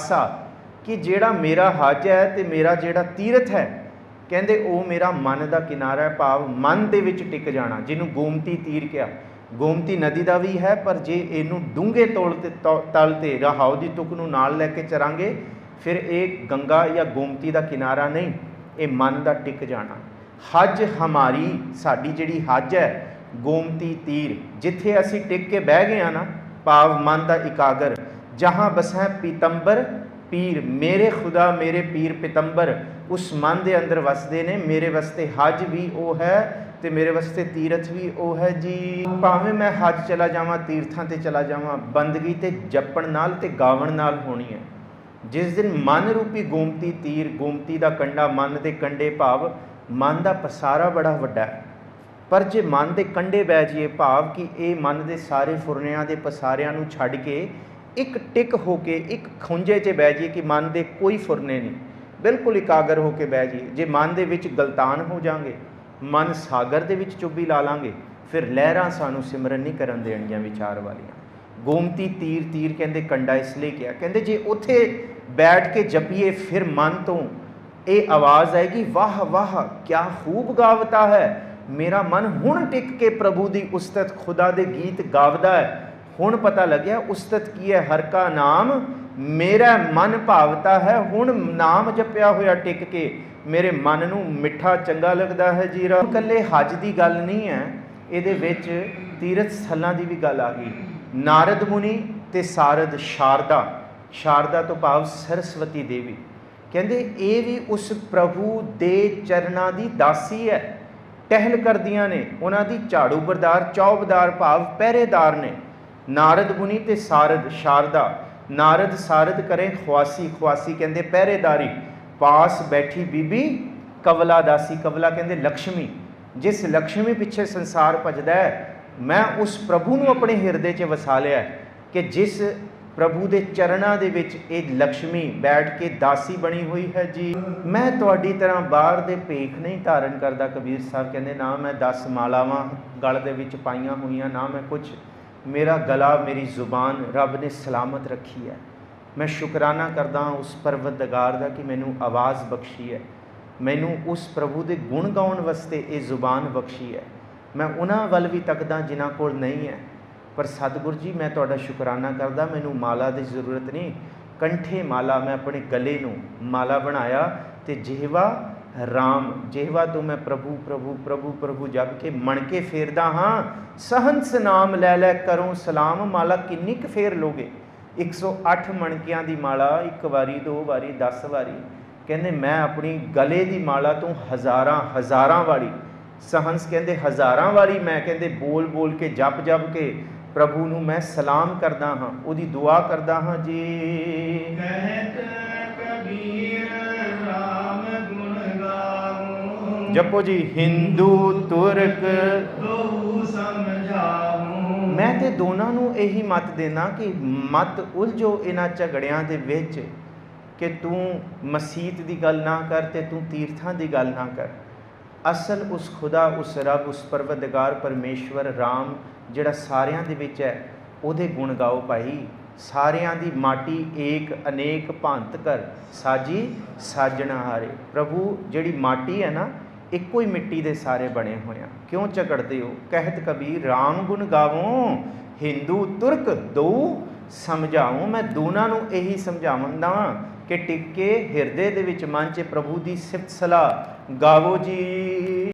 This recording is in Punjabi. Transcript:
ਆਸਾ ਕਿ ਜਿਹੜਾ ਮੇਰਾ ਹੱਜ ਹੈ ਤੇ ਮੇਰਾ ਜਿਹੜਾ ਤੀਰਥ ਹੈ, ਕਹਿੰਦੇ ਉਹ ਮੇਰਾ ਮਨ ਦਾ ਕਿਨਾਰਾ ਹੈ, ਭਾਵ ਮਨ ਦੇ ਵਿੱਚ ਟਿਕ ਜਾਣਾ, ਜਿਹਨੂੰ ਗੋਮਤੀ ਤੀਰ ਕਿਹਾ। ਗੋਮਤੀ ਨਦੀ ਦਾ ਵੀ ਹੈ, ਪਰ ਜੇ ਇਹਨੂੰ ਡੂੰਘੇ ਤੋਲ ਤੇ ਤੌ- ਤਲ ਤੇ ਰਹਾਉ ਦੀ ਤੁਕ ਨੂੰ ਨਾਲ ਲੈ ਕੇ ਚਰਾਂਗੇ, ਫਿਰ ਇਹ ਗੰਗਾ ਜਾਂ ਗੋਮਤੀ ਦਾ ਕਿਨਾਰਾ ਨਹੀਂ, ਇਹ ਮਨ ਦਾ ਟਿਕ ਜਾਣਾ। ਹੱਜ ਹਮਾਰੀ, ਸਾਡੀ ਜਿਹੜੀ ਹੱਜ ਹੈ, ਗੋਮਤੀ ਤੀਰ, ਜਿੱਥੇ ਅਸੀਂ ਟਿਕ ਕੇ ਬਹਿ ਗਏ ਆ ਨਾ, ਭਾਵ ਮਨ ਦਾ ਇਕਾਗਰ ਜਹਾਂ ਬਸੈ ਪੀਤੰਬਰ ਪੀਰ ਮੇਰੇ ਖੁਦਾ ਮੇਰੇ ਪੀਰ ਪਿਤੰਬਰ ਉਸ ਮਨ ਦੇ ਅੰਦਰ ਵਸਦੇ ਨੇ ਮੇਰੇ ਵਾਸਤੇ ਹੱਜ ਵੀ ਉਹ ਹੈ ਤੇ ਮੇਰੇ ਵਾਸਤੇ ਤੀਰਥ ਵੀ ਉਹ ਹੈ ਜੀ ਭਾਵੇਂ ਮੈਂ ਹੱਜ ਚਲਾ ਜਾਵਾਂ ਤੀਰਥਾਂ ਤੇ ਚਲਾ ਜਾਵਾਂ ਬੰਦਗੀ ਤੇ ਜਪਣ ਨਾਲ ਤੇ ਗਾਵਣ ਨਾਲ ਹੋਣੀ ਹੈ ਜਿਸ ਦਿਨ ਮਨ ਰੂਪੀ ਗੋਮਤੀ ਤੀਰ ਗੋਮਤੀ ਦਾ ਕੰਡਾ ਮਨ ਦੇ ਕੰਡੇ ਭਾਵ ਮਨ ਦਾ ਪਸਾਰਾ ਬੜਾ ਵੱਡਾ ਹੈ ਪਰ ਜੇ ਮਨ ਦੇ ਕੰਡੇ ਬਹਿ ਜਾਈਏ ਭਾਵ ਕਿ ਇਹ ਮਨ ਦੇ ਸਾਰੇ ਫੁਰਨਿਆਂ ਦੇ ਪਸਾਰਿਆਂ ਨੂੰ ਛੱਡ ਕੇ ਇੱਕ ਟਿਕ ਹੋ ਕੇ ਇੱਕ ਖੁੰਝੇ 'ਚ ਬਹਿ ਜਾਈਏ ਕਿ ਮਨ ਦੇ ਕੋਈ ਫੁਰਨੇ ਨਹੀਂ। ਬਿਲਕੁਲ ਇਕਾਗਰ ਹੋ ਕੇ ਬਹਿ ਜਾਈਏ। ਜੇ ਮਨ ਦੇ ਵਿੱਚ ਗਲਤਾਨ ਹੋ ਜਾਾਂਗੇ, ਮਨ ਸਾਗਰ ਦੇ ਵਿੱਚ ਚੁੱਭੀ ਲਾ ਲਾਂਗੇ, ਫਿਰ ਲਹਿਰਾਂ ਸਾਨੂੰ ਸਿਮਰਨ ਨਹੀਂ ਕਰਨ ਦੇਣਗੀਆਂ ਵਿਚਾਰ ਵਾਲੀਆਂ। ਗੋਮਤੀ ਤੀਰ ਤੀਰ ਕਹਿੰਦੇ ਕੰਡਾ ਇਸ ਲਈ ਕਿਹਾ। ਕਹਿੰਦੇ ਜੇ ਉੱਥੇ ਬੈਠ ਕੇ ਜਪੀਏ, ਫਿਰ ਮਨ ਤੋਂ ਇਹ ਆਵਾਜ਼ ਆਏਗੀ, ਵਾਹ ਵਾਹ, ਕਿਆ ਖੂਬ ਗਾਵਤਾ ਹੈ। ਮੇਰਾ ਮਨ ਹੁਣ ਟਿਕ ਕੇ ਪ੍ਰਭੂ ਦੀ ਉਸਤਤ ਖੁਦਾ ਦੇ ਗੀਤ ਗਾਵਦਾ ਹੈ। ਹੁਣ ਪਤਾ ਲੱਗਿਆ, ਉਸਤਤ ਕੀ ਹੈ? ਹਰ ਕਾ ਨਾਮ ਮੇਰਾ ਮਨ ਭਾਵਤਾ ਹੈ। ਹੁਣ ਨਾਮ ਜਪਿਆ ਹੋਇਆ ਟਿਕ ਕੇ, ਮੇਰੇ ਮਨ ਨੂੰ ਮਿੱਠਾ ਚੰਗਾ ਲੱਗਦਾ ਹੈ ਜੀਰਾ। ਇਕੱਲੇ ਹੱਜ ਦੀ ਗੱਲ ਨਹੀਂ ਹੈ। ਇਹਦੇ ਵਿੱਚ ਤੀਰਥ ਸਥਲਾਂ ਦੀ ਵੀ ਗੱਲ ਆ ਗਈ। ਨਾਰਦ ਮੁਨੀ ਤੇ ਸਾਰਦ ਸ਼ਾਰਦਾ। ਸ਼ਾਰਦਾ ਤੋਂ ਭਾਵ ਸਰਸਵਤੀ ਦੇਵੀ। ਕਹਿੰਦੇ, ਇਹ ਵੀ ਉਸ ਪ੍ਰਭੂ ਦੇ ਚਰਨਾਂ ਦੀ ਦਾਸੀ ਹੈ। ਟਹਿਲ ਕਰਦੀਆਂ ਨੇ। ਉਹਨਾਂ ਦੀ ਝਾੜੂ ਬਰਦਾਰ ਚੌਬਦਾਰ ਭਾਵ ਪਹਿਰੇਦਾਰ ਨੇ। ਨਾਰਦ ਮੁਨੀ ਤੇ ਸਾਰਦ ਸ਼ਾਰਦਾ। ਨਾਰਦ ਸਾਰਦ ਕਰੇ ਖਵਾਸੀ ਖਵਾਸੀ ਕਹਿੰਦੇ ਪਹਿਰੇਦਾਰੀ। ਪਾਸ ਬੈਠੀ ਬੀਬੀ ਕਵਲਾ ਦਾਸੀ ਕਵਲਾ ਕਹਿੰਦੇ ਲక్ష్ਮੀ ਜਿਸ ਲక్ష్ਮੀ ਪਿੱਛੇ ਸੰਸਾਰ ਭਜਦਾ ਹੈ, ਮੈਂ ਉਸ ਪ੍ਰਭੂ ਨੂੰ ਆਪਣੇ ਹਿਰਦੇ 'ਚ ਵਸਾ ਲਿਆ ਕਿ ਜਿਸ ਪ੍ਰਭੂ ਦੇ ਚਰਨਾਂ ਦੇ ਵਿੱਚ ਇਹ ਲక్ష్ਮੀ ਬੈਠ ਕੇ ਦਾਸੀ ਬਣੀ ਹੋਈ ਹੈ ਜੀ। ਮੈਂ ਤੁਹਾਡੀ ਤਰ੍ਹਾਂ ਬਾਹਰ ਦੇ ਭੇਖ ਨਹੀਂ ਧਾਰਨ ਕਰਦਾ। ਕਬੀਰ ਸਾਹਿਬ ਕਹਿੰਦੇ, ਨਾ ਮੈਂ 10 ਮਾਲਾਵਾਂ ਗਲ ਦੇ ਵਿੱਚ ਪਾਈਆਂ ਹੋਈਆਂ, ਨਾ ਮੈਂ ਕੁਝ ਮੇਰਾ ਗਲਾ ਮੇਰੀ ਜ਼ੁਬਾਨ ਰੱਬ ਨੇ ਸਲਾਮਤ ਰੱਖੀ ਹੈ ਮੈਂ ਸ਼ੁਕਰਾਨਾ ਕਰਦਾ ਹਾਂ ਉਸ ਪਰਵਤਗਾਰ ਦਾ ਕਿ ਮੈਨੂੰ ਆਵਾਜ਼ ਬਖਸ਼ੀ ਹੈ ਮੈਨੂੰ ਉਸ ਪ੍ਰਭੂ ਦੇ ਗੁਣ ਗਾਉਣ ਵਾਸਤੇ ਇਹ ਜ਼ੁਬਾਨ ਬਖਸ਼ੀ ਹੈ ਮੈਂ ਉਹਨਾਂ ਵੱਲ ਵੀ ਤੱਕਦਾ ਜਿਨ੍ਹਾਂ ਕੋਲ ਨਹੀਂ ਹੈ ਪਰ ਸਤਿਗੁਰ ਜੀ ਮੈਂ ਤੁਹਾਡਾ ਸ਼ੁਕਰਾਨਾ ਕਰਦਾ ਮੈਨੂੰ ਮਾਲਾ ਦੀ ਜ਼ਰੂਰਤ ਨਹੀਂ ਕੰਠੇ ਮਾਲਾ ਮੈਂ ਆਪਣੇ ਗਲੇ ਨੂੰ ਮਾਲਾ ਬਣਾਇਆ ਤੇ ਜਿਹਵਾ RAM ਜਿਹਵਾ ਤੋਂ ਮੈਂ ਪ੍ਰਭੂ ਪ੍ਰਭੂ ਪ੍ਰਭੂ ਪ੍ਰਭੂ ਜਪ ਕੇ ਮਣ ਕੇ ਫੇਰਦਾ ਹਾਂ। ਸਹੰਸ ਨਾਮ ਲੈ ਲੈ ਕਰੋ ਸਲਾਮ, ਮਾਲਾ ਕਿੰਨੀ ਕੁ ਫੇਰ ਲੋਗੇ? 108 ਮਣਕਿਆਂ ਦੀ ਮਾਲਾ, ਇੱਕ ਵਾਰੀ, ਦੋ ਵਾਰੀ 10 ਵਾਰੀ। ਕਹਿੰਦੇ, ਮੈਂ ਆਪਣੀ ਗਲੇ ਦੀ ਮਾਲਾ ਤੋਂ ਹਜ਼ਾਰਾਂ ਹਜ਼ਾਰਾਂ ਵਾਰੀ। ਸਹੰਸ ਕਹਿੰਦੇ, ਹਜ਼ਾਰਾਂ ਵਾਰੀ ਮੈਂ ਕਹਿੰਦੇ, ਬੋਲ ਬੋਲ ਕੇ, ਜਪ ਜਪ ਕੇ ਪ੍ਰਭੂ ਨੂੰ ਮੈਂ ਸਲਾਮ ਕਰਦਾ ਹਾਂ, ਉਹਦੀ ਦੁਆ ਕਰਦਾ ਹਾਂ, ਜੀ। ਕਹਿਤ ਕਬੀਰ ਜਪੋ ਜੀ ਹਿੰਦੂ ਤੁਰਕ ਬਹੁ ਸਮਝਾਵੂੰ ਮੈਂ ਤੇ ਦੋਨਾਂ ਨੂੰ ਇਹੀ ਮਤ ਦੇਣਾ ਕਿ ਮਤ ਉਲਝੋ ਇਹਨਾਂ ਝਗੜਿਆਂ ਦੇ ਵਿੱਚ ਕਿ ਤੂੰ ਮਸੀਤ ਦੀ ਗੱਲ ਨਾ ਕਰ ਤੇ ਤੂੰ ਤੀਰਥਾਂ ਦੀ ਗੱਲ ਨਾ ਕਰ। ਅਸਲ ਉਸ ਖੁਦਾ, ਉਸ ਰੱਬ, ਉਸ ਪਰਵਤਗਾਰ ਪਰਮੇਸ਼ਵਰ RAM ਜਿਹੜਾ ਸਾਰਿਆਂ ਦੇ ਵਿੱਚ ਹੈ, ਉਹਦੇ ਗੁਣ ਗਾਓ ਭਾਈ। ਸਾਰਿਆਂ ਦੀ ਮਾਟੀ ਏਕ, ਅਨੇਕ ਭੰਤ ਕਰ ਸਾਜੀ, ਸਾਜਣਾ ਹਾਰੇ। ਪ੍ਰਭੂ ਜਿਹੜੀ ਮਾਟੀ ਹੈ ਨਾ ਇੱਕੋ ਹੀ ਮਿੱਟੀ ਦੇ ਸਾਰੇ ਬਣੇ ਹੋਏ ਆ। ਕਿਉਂ ਝਗੜਦੇ ਹੋ? ਕਹਿਤ ਕਬੀਰ RAM ਗੁਣ ਗਾਵੋ, ਹਿੰਦੂ ਤੁਰਕ ਦੋ, ਸਮਝਾਉ, ਮੈਂ ਦੋਨਾਂ ਨੂੰ ਇਹੀ ਸਮਝਾਵੰਦਾ ਕਿ ਟਿੱਕੇ ਹਿਰਦੇ ਦੇ ਵਿੱਚ ਮਨ 'ਚ ਪ੍ਰਭੂ ਦੀ ਸਿਫਤ ਸਲਾਹ ਗਾਵੋ ਜੀ।